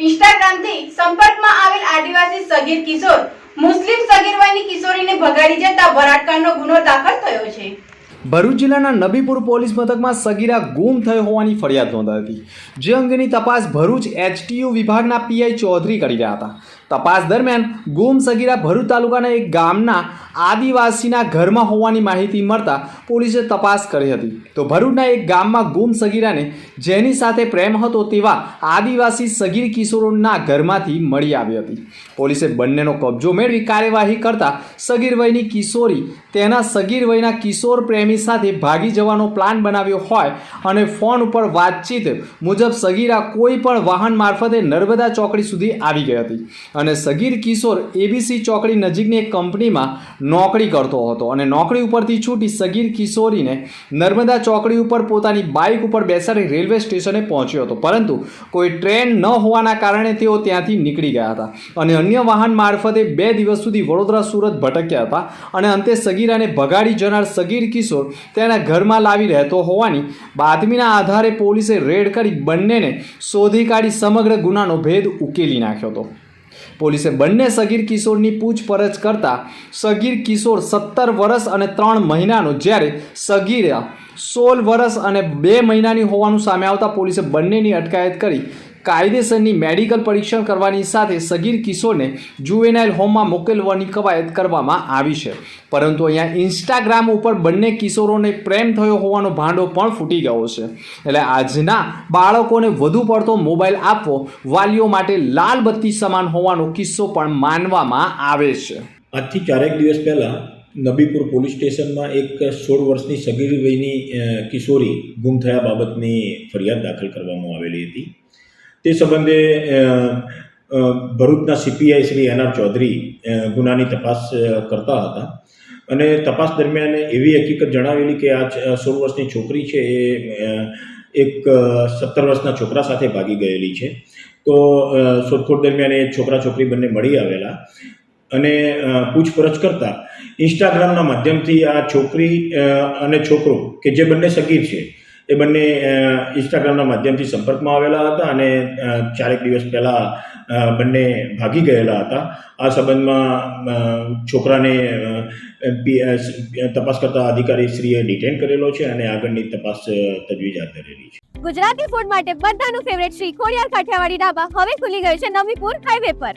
ઇન્સ્ટાગ્રામથી સંપર્કમાં આવેલ આદિવાસી સગીર કિશોર, મુસ્લિમ સગીર વયની કિશોરીને ભગાડી જતા બળાત્કારનો ગુનો દાખલ થયો છે. ભરૂચ જિલ્લાના નબીપુર પોલીસ મથકમાં સગીરા ગુમ થઈ હોવાની ફરિયાદ નોંધાઈ હતી, જે અંગેની તપાસ ભરૂચ એચટીયુ વિભાગના પીઆઈ ચૌધરી કરી રહ્યા હતા. તપાસ દરમિયાન ગુમ સગીરા ભરૂચ તાલુકાના એક ગામના આદિવાસીના ઘરમાં હોવાની માહિતી મળતા પોલીસે તપાસ કરી હતી. તો ભરૂચના એક ગામમાં ગુમ સગીરાને જેની સાથે પ્રેમ હતો તેવા આદિવાસી સગીર કિશોરોના ઘરમાંથી મળી આવી હતી. પોલીસે બંનેનો કબજો મેળવી કાર્યવાહી કરતા સગીર વયની કિશોરી તેના સગીર વયના કિશોર પ્રેમી સાથે ભાગી જવાનો પ્લાન બનાવ્યો હોય અને ફોન ઉપર વાતચીત મુજબ સગીરા કોઈ પણ વાહન મારફતે નર્મદા ચોકડી સુધી આવી ગઈ હતી. અને સગીર કિશોર એબીસી ચોકડી નજીકની એક કંપનીમાં નોકરી કરતો હતો અને નોકરી ઉપરથી છૂટી સગીર કિશોરીને નર્મદા ચોકડી ઉપર પોતાની બાઇક ઉપર બેસાડી રેલવે સ્ટેશને પહોંચ્યો હતો. પરંતુ કોઈ ટ્રેન ન હોવાના કારણે તેઓ ત્યાંથી નીકળી ગયા હતા અને અન્ય વાહન મારફતે બે દિવસ સુધી વડોદરા, સુરત ભટક્યા હતા અને અંતે સગીરાને ભગાડી જનાર સગીર કિશોર તેના ઘરમાં લાવી રહેતો હોવાની બાતમીના આધારે પોલીસે રેડ કરી બંનેને શોધી કાઢી સમગ્ર ગુનાનો ભેદ ઉકેલી નાખ્યો હતો. પોલીસે બંને સગીર કિશોરની પૂછપરછ કરતા સગીર કિશોર સત્તર વર્ષ અને ત્રણ મહિનાનો જ્યારે સગીર સોળ વર્ષ અને બે મહિનાની હોવાનું સામે આવતા પોલીસે બંનેની અટકાયત કરી કાયદેસરની મેડિકલ પરીક્ષણ કરવાની સાથે સગીર કિશોરને જુવેનાઇલ હોમમાં મોકલવાની કવાયત કરવામાં આવી છે. પરંતુ અહીંયા ઇન્સ્ટાગ્રામ ઉપર બંને કિશોરોને પ્રેમ થયો હોવાનો ભાંડો પણ ફૂટી ગયો છે. એટલે આજના બાળકોને વધુ પડતો મોબાઈલ આપવો વાલીઓ માટે લાલ બત્તી સમાન હોવાનો કિસ્સો પણ માનવામાં આવે છે. આજથી ચારેક દિવસ પહેલાં નબીપુર પોલીસ સ્ટેશનમાં એક સોળ વર્ષની સગીર વયની કિશોરી ગુમ થયા બાબતની ફરિયાદ દાખલ કરવામાં આવેલી હતી. તે સંબંધે ભરૂચના CPI Shri N R Chaudhary ગુનાની તપાસ કરતા હતા. અને તપાસ દરમિયાન એવી હકીકત જણાવેલી કે આ સોળ વર્ષની છોકરી છે એ એક સત્તર વર્ષના છોકરા સાથે ભાગી ગયેલી છે. તો શોધખોળ દરમિયાન એ છોકરા છોકરી બંને મળી આવેલા અને પૂછપરછ કરતા ઇન્સ્ટાગ્રામના માધ્યમથી આ છોકરી અને છોકરો, કે જે બંને સગીર છે એ બંને ઇન્સ્ટાગ્રામના માધ્યમથી સંપર્કમાં આવેલા હતા અને ચારેક દિવસ પહેલાં બંને ભાગી ગયેલા હતા. આ સંબંધમાં છોકરાને તપાસ કરતા અધિકારી શ્રીએ ડિટેન કરેલો છે અને આગળની તપાસ તજવીજ હાથ ધરેલી છે. ગુજરાતી ફૂડ માટે બધાનું ફેવરેટ શ્રી ખોડિયાર કાઠિયાવાડી ઢાબા હવે ખુલી ગયું છે નવીપુર હાઈવે પર.